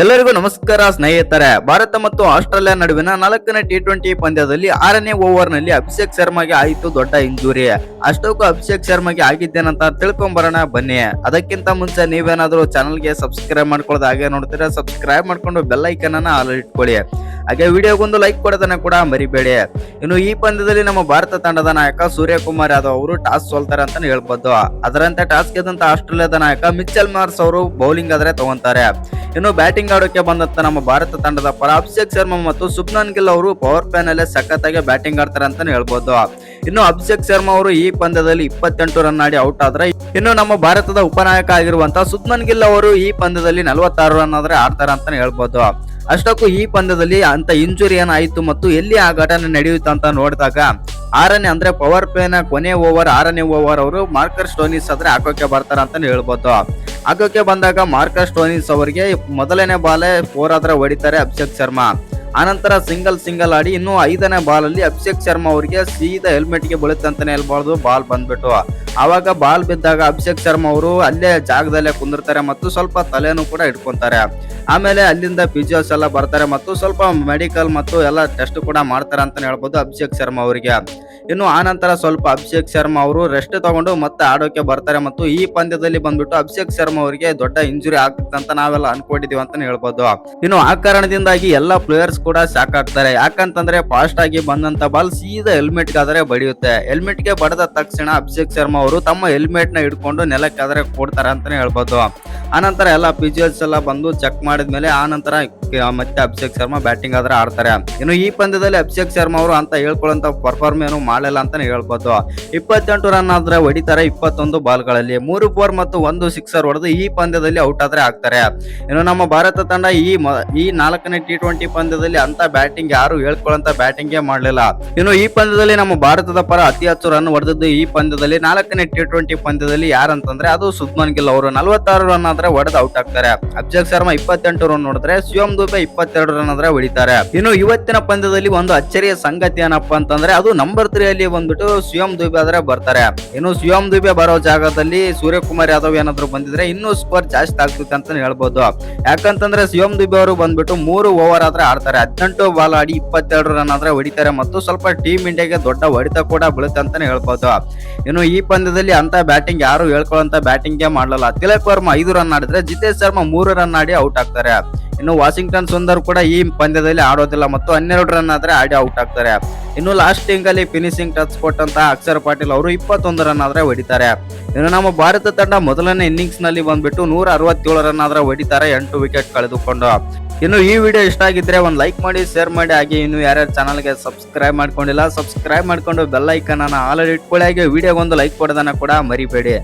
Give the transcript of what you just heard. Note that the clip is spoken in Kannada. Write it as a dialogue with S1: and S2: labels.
S1: ಎಲ್ಲರಿಗೂ ನಮಸ್ಕಾರ ಸ್ನೇಹಿತರೆ. ಭಾರತ ಮತ್ತು ಆಸ್ಟ್ರೇಲಿಯಾ ನಡುವಿನ ನಾಲ್ಕನೇ ಟಿ ಟ್ವೆಂಟಿ ಪಂದ್ಯದಲ್ಲಿ ಆರನೇ ಓವರ್ನಲ್ಲಿ ಅಭಿಷೇಕ್ ಶರ್ಮಾಗೆ ಆಯಿತು ದೊಡ್ಡ ಇಂಜುರಿ. ಅಷ್ಟಕ್ಕೂ ಅಭಿಷೇಕ್ ಶರ್ಮಾಗೆ ಆಗಿದ್ದೇನಂತ ತಿಳ್ಕೊಂಬರೋಣ, ಬನ್ನಿ. ಅದಕ್ಕಿಂತ ಮುಂಚೆ ನೀವೇನಾದ್ರೂ ಚಾನಲ್ಗೆ ಸಬ್ಸ್ಕ್ರೈಬ್ ಮಾಡ್ಕೊಳ್ಳೋದು ಹಾಗೆ ನೋಡ್ತೀರಾ, ಸಬ್ಸ್ಕ್ರೈಬ್ ಮಾಡ್ಕೊಂಡು ಬೆಲ್ ಐಕನ್ ಅನ್ನ ಆಲ್ ಇಟ್ಕೊಳ್ಳಿ. ಹಾಗೆ ವಿಡಿಯೋಗೊಂದು ಲೈಕ್ ಕೊಡೋದನ್ನ ಕೂಡ ಮರಿಬೇಡಿ. ಇನ್ನು ಈ ಪಂದ್ಯದಲ್ಲಿ ನಮ್ಮ ಭಾರತ ತಂಡದ ನಾಯಕ ಸೂರ್ಯಕುಮಾರ್ ಯಾದವ್ ಅವರು ಟಾಸ್ ಸೋಲ್ತಾರೆ ಅಂತಾನೆ ಹೇಳ್ಬೋದು. ಅದರಂತೆ ಟಾಸ್ ಗೆದ್ದಂತ ಆಸ್ಟ್ರೇಲಿಯಾದ ನಾಯಕ ಮಿಚ್ಚಲ್ ಮಾರ್ಸ್ ಅವರು ಬೌಲಿಂಗ್ ಆದ್ರೆ ತಗೊಂತಾರೆ. ಇನ್ನು ಬ್ಯಾಟಿಂಗ್ ಆಡೋಕೆ ಬಂದಂತ ನಮ್ಮ ಭಾರತ ತಂಡದ ಪರ ಅಭಿಷೇಕ್ ಶರ್ಮಾ ಮತ್ತು ಸುಬ್ನಾನ್ ಗಿಲ್ ಅವರು ಪವರ್ ಪ್ಲೇ ನಲ್ಲಿ ಸಖತ್ತಾಗಿ ಬ್ಯಾಟಿಂಗ್ ಆಡ್ತಾರೆ ಅಂತಾನೆ ಹೇಳ್ಬೋದು. ಇನ್ನು ಅಭಿಷೇಕ್ ಶರ್ಮಾ ಅವರು ಈ ಪಂದ್ಯದಲ್ಲಿ ಇಪ್ಪತ್ತೆಂಟು ರನ್ ಆಡಿ ಔಟ್ ಆದ್ರೆ ಇನ್ನು ನಮ್ಮ ಭಾರತದ ಉಪನಾಯಕ ಆಗಿರುವಂತಹ ಸುಧ್ಮನ್ ಗಿಲ್ ಅವರು ಈ ಪಂದ್ಯದಲ್ಲಿ ನಲವತ್ತಾರು ರನ್ ಆದ್ರೆ ಆಡ್ತಾರೆ ಅಂತಾನೆ ಹೇಳ್ಬೋದು. ಅಷ್ಟಕ್ಕೂ ಈ ಪಂದ್ಯದಲ್ಲಿ ಅಂತ ಇಂಜುರಿ ಏನಾಯಿತು ಮತ್ತು ಎಲ್ಲಿ ಆ ಘಟನೆ ನಡೆಯುತ್ತೆ ಅಂತ ನೋಡಿದಾಗ ಆರನೇ ಅಂದ್ರೆ ಪವರ್ ಪ್ಲೇನ ಕೊನೆ ಓವರ್ ಆರನೇ ಓವರ್ ಅವರು ಮಾರ್ಕರ್ ಸ್ಟೋನಿಸ್ ಆದ್ರೆ ಹಾಕೋಕೆ ಬರ್ತಾರ ಅಂತಾನೆ ಹೇಳ್ಬೋದು. ಹಾಕೋಕೆ ಬಂದಾಗ ಮಾರ್ಕರ್ ಸ್ಟೋನಿಸ್ ಅವರಿಗೆ ಮೊದಲನೇ ಬಾಲೆ ಫೋರ್ ಆದ್ರೆ ಹೊಡಿತಾರೆ ಅಭಿಷೇಕ್ ಶರ್ಮಾ. ಆನಂತರ ಸಿಂಗಲ್ ಸಿಂಗಲ್ ಆಡಿ ಇನ್ನು ಐದನೇ ಬಾಲ್ ಅಲ್ಲಿ ಅಭಿಷೇಕ್ ಶರ್ಮಾ ಅವರಿಗೆ ಸೀದಾ ಹೆಲ್ಮೆಟ್ಗೆ ಬೀಳುತ್ತೆ ಅಂತಾನೆ ಹೇಳ್ಬಾರ್ದು, ಬಾಲ್ ಬಂದ್ಬಿಟ್ಟು. ಅವಾಗ ಬಾಲ್ ಬಿದ್ದಾಗ ಅಭಿಷೇಕ್ ಶರ್ಮಾ ಅವರು ಅಲ್ಲೇ ಜಾಗದಲ್ಲೇ ಕುಂದಿರ್ತಾರೆ ಮತ್ತು ಸ್ವಲ್ಪ ತಲೆನೂ ಕೂಡ ಇಟ್ಕೊಂತಾರೆ. ಆಮೇಲೆ ಅಲ್ಲಿಂದ ಫಿಸಿಯೋಸ್ ಎಲ್ಲ ಬರ್ತಾರೆ ಮತ್ತು ಸ್ವಲ್ಪ ಮೆಡಿಕಲ್ ಮತ್ತು ಎಲ್ಲ ಟೆಸ್ಟ್ ಕೂಡ ಮಾಡ್ತಾರೆ ಅಂತಾನೆ ಹೇಳ್ಬೋದು ಅಭಿಷೇಕ್ ಶರ್ಮಾ ಅವರಿಗೆ. ಇನ್ನು ಆನಂತರ ಸ್ವಲ್ಪ ಅಭಿಷೇಕ್ ಶರ್ಮಾ ಅವರು ರೆಸ್ಟ್ ತಗೊಂಡು ಮತ್ತೆ ಆಡೋಕೆ ಬರ್ತಾರೆ ಮತ್ತು ಈ ಪಂದ್ಯದಲ್ಲಿ ಬಂದ್ಬಿಟ್ಟು ಅಭಿಷೇಕ್ ಶರ್ಮಾ ಅವರಿಗೆ ದೊಡ್ಡ ಇಂಜುರಿ ಆಗ್ತಂತ ನಾವೆಲ್ಲ ಅನ್ಕೊಂಡಿದೀವಿ ಅಂತಾನೆ ಹೇಳ್ಬೋದು. ಇನ್ನು ಆ ಕಾರಣದಿಂದಾಗಿ ಎಲ್ಲ ಪ್ಲೇಯರ್ಸ್ ಕೂಡ ಶಾಕ್ ಆಗ್ತಾರೆ ಯಾಕಂತಂದ್ರೆ ಫಾಸ್ಟ್ ಆಗಿ ಬಂದಂತ ಬಾಲ್ ಸೀದಾ ಹೆಲ್ಮೆಟ್ ಗಾದ್ರೆ ಬಡಿಯುತ್ತೆ. ಹೆಲ್ಮೆಟ್ಗೆ ಬಡದ ತಕ್ಷಣ ಅಭಿಷೇಕ್ ಶರ್ಮಾ ಅವರು ತಮ್ಮ ಹೆಲ್ಮೆಟ್ನ ಹಿಡ್ಕೊಂಡು ನೆಲಕ್ಕಾದ್ರೆ ಕೊಡ್ತಾರೆ ಅಂತಾನೆ ಹೇಳ್ಬೋದು. ಆನಂತರ ಎಲ್ಲ ಪಿಜಿಎಲ್ಸ್ ಎಲ್ಲ ಬಂದು ಚೆಕ್ ಮಾಡಿದ್ಮೇಲೆ ಆನಂತರ ಮತ್ತೆ ಅಭಿಷೇಕ್ ಶರ್ಮಾ ಬ್ಯಾಟಿಂಗ್ ಆದ್ರೆ ಆಡ್ತಾರೆ. ಇನ್ನು ಈ ಪಂದ್ಯದಲ್ಲಿ ಅಭಿಷೇಕ್ ಶರ್ಮಾ ಅವರು ಅಂತ ಹೇಳ್ಕೊಳ್ಳಂತ ಪರ್ಫಾರ್ಮ್ ಏನು ಮಾಡಲಿಲ್ಲ ಅಂತಾನೆ ಹೇಳ್ಬೋದು. ಇಪ್ಪತ್ತೆಂಟು ರನ್ ಆದ್ರೆ ಹೊಡಿತಾರೆ ಇಪ್ಪತ್ತೊಂದು ಬಾಲ್ಗಳಲ್ಲಿ. ಮೂರು ಫೋರ್ ಮತ್ತು ಒಂದು ಸಿಕ್ಸರ್ ಹೊಡೆದು ಈ ಪಂದ್ಯದಲ್ಲಿ ಔಟ್ ಆದ್ರೆ ಆಗ್ತಾರೆ. ಇನ್ನು ನಮ್ಮ ಭಾರತ ತಂಡ ಈ ಈ ನಾಲ್ಕನೇ ಟಿ ಟ್ವೆಂಟಿ ಪಂದ್ಯದಲ್ಲಿ ಅಂತ ಬ್ಯಾಟಿಂಗ್ ಯಾರು ಹೇಳ್ಕೊಳ್ಳಂತ ಬ್ಯಾಟಿಂಗೇ ಮಾಡಲಿಲ್ಲ. ಇನ್ನು ಈ ಪಂದ್ಯದಲ್ಲಿ ನಮ್ಮ ಭಾರತದ ಪರ ಅತಿ ಹೆಚ್ಚು ರನ್ ಹೊಡೆದಿದ್ದು ಈ ಪಂದ್ಯದಲ್ಲಿ ನಾಲ್ಕನೇ ಟಿ ಟ್ವೆಂಟಿ ಪಂದ್ಯದಲ್ಲಿ ಯಾರಂತಂದ್ರೆ ಅದು ಸುಬ್ಮನ್ ಗಿಲ್ ಅವರು. ನಲವತ್ತಾರು ರನ್ ಆದ್ರೆ ಹೊಡೆದು ಔಟ್ ಆಗ್ತಾರೆ. ಅಭಿಷೇಕ್ ಶರ್ಮಾ ಇಪ್ಪತ್ತೆಂಟು ರನ್ ನೋಡಿದ್ರೆ ಶಿವಮ್ ದುಬೆ ಇಪ್ಪತ್ತೆರಡು ರನ್ ಆದ್ರೆ ಹೊಡಿತಾರೆ. ಇನ್ನು ಇವತ್ತಿನ ಪಂದ್ಯದಲ್ಲಿ ಒಂದು ಅಚ್ಚರಿಯ ಸಂಗತಿ ಏನಪ್ಪಾ ಅಂತಂದ್ರೆ, ಅದು ನಂಬರ್ ತ್ರೀ ಅಲ್ಲಿ ಬಂದ್ಬಿಟ್ಟು ಶಿವಮ್ ದುಬೆ ಆದ್ರೆ ಬರ್ತಾರೆ. ಇನ್ನು ಶಿವಮ್ ದುಬೆ ಬರೋ ಜಾಗದಲ್ಲಿ ಸೂರ್ಯಕುಮಾರ್ ಯಾದವ್ ಏನಾದ್ರು ಬಂದಿದ್ರೆ ಇನ್ನೂ ಸ್ಕೋರ್ ಜಾಸ್ತಿ ಆಗ್ತದೆ ಅಂತ ಹೇಳ್ಬೋದು. ಯಾಕಂತಂದ್ರೆ ಶಿವಮ್ ದುಬೆ ಅವರು ಬಂದ್ಬಿಟ್ಟು ಮೂರು ಓವರ್ ಆದ್ರೆ ಆಡ್ತಾರೆ. ಹದಿನೆಂಟು ಬಾಲ್ ಆಡಿ ಇಪ್ಪತ್ತೆರಡು ರನ್ ಆದ್ರೆ ಹೊಡಿತಾರೆ ಮತ್ತು ಸ್ವಲ್ಪ ಟೀಮ್ ಇಂಡಿಯಾಗೆ ದೊಡ್ಡ ಹೊಡಿತ ಕೂಡ ಬೀಳುತ್ತೆ ಅಂತಾನೆ ಹೇಳ್ಬೋದು. ಇನ್ನು ಈ ಪಂದ್ಯದಲ್ಲಿ ಅಂತ ಬ್ಯಾಟಿಂಗ್ ಯಾರು ಹೇಳ್ಕೊಳ್ಳೋ ಬ್ಯಾಟಿಂಗ್ ಮಾಡಲ್ಲ ತಿಲಕ್ ವರ್ಮಾ ಐದು ರನ್ ಆಡಿದ್ರೆ ಜಿತೇಶ್ ಶರ್ಮಾ ಮೂರು ರನ್ ಆಡಿ ಔಟ್ ಆಗ್ತಾರೆ. ಇನ್ನು ವಾಷಿಂಗ್ಟನ್ ಸುಂದರ್ ಕೂಡ ಈ ಪಂದ್ಯದಲ್ಲಿ ಆಡೋದಿಲ್ಲ ಮತ್ತು ಹನ್ನೆರಡು ರನ್ ಆದ್ರೆ ಆಡಿ ಔಟ್ ಆಗ್ತಾರೆ. ಇನ್ನು ಲಾಸ್ಟ್ ಅಲ್ಲಿ ಫಿನಿಶಿಂಗ್ ಟಚ್ ಕೊಟ್ಟಂತ ಅಕ್ಷರ್ ಪಾಟೀಲ್ ಅವರು ಇಪ್ಪತ್ತೊಂದು ರನ್ ಆದ್ರೆ ಹೊಡಿತಾರೆ. ಇನ್ನು ನಮ್ಮ ಭಾರತ ತಂಡ ಮೊದಲನೇ ಇನ್ನಿಂಗ್ಸ್ನಲ್ಲಿ ಬಂದ್ಬಿಟ್ಟು ನೂರ ಅರವತ್ತೇಳು ರನ್ ಆದ್ರೆ ಹೊಡಿತಾರೆ, ಎಂಟು ವಿಕೆಟ್ ಕಳೆದುಕೊಂಡು. ಇನ್ನು ಈ ವಿಡಿಯೋ ಇಷ್ಟ ಆಗಿದ್ರೆ ಒಂದು ಲೈಕ್ ಮಾಡಿ ಶೇರ್ ಮಾಡಿ, ಹಾಗೆ ಇನ್ನು ಯಾರ್ಯಾರು ಚಾನಲ್ಗೆ ಸಬ್ಸ್ಕ್ರೈಬ್ ಮಾಡ್ಕೊಂಡಿಲ್ಲ ಸಬ್ಸ್ಕ್ರೈಬ್ ಮಾಡ್ಕೊಂಡು ಬೆಲ್ ಐಕನ್ ಆಲ್ರೆಡಿ ಇಟ್ಕೊಳ್ಳಿ, ಹಾಗೆ ವಿಡಿಯೋಗೊಂದು ಲೈಕ್ ಕೊಡೋದನ್ನ ಕೂಡ ಮರಿಬೇಡಿ.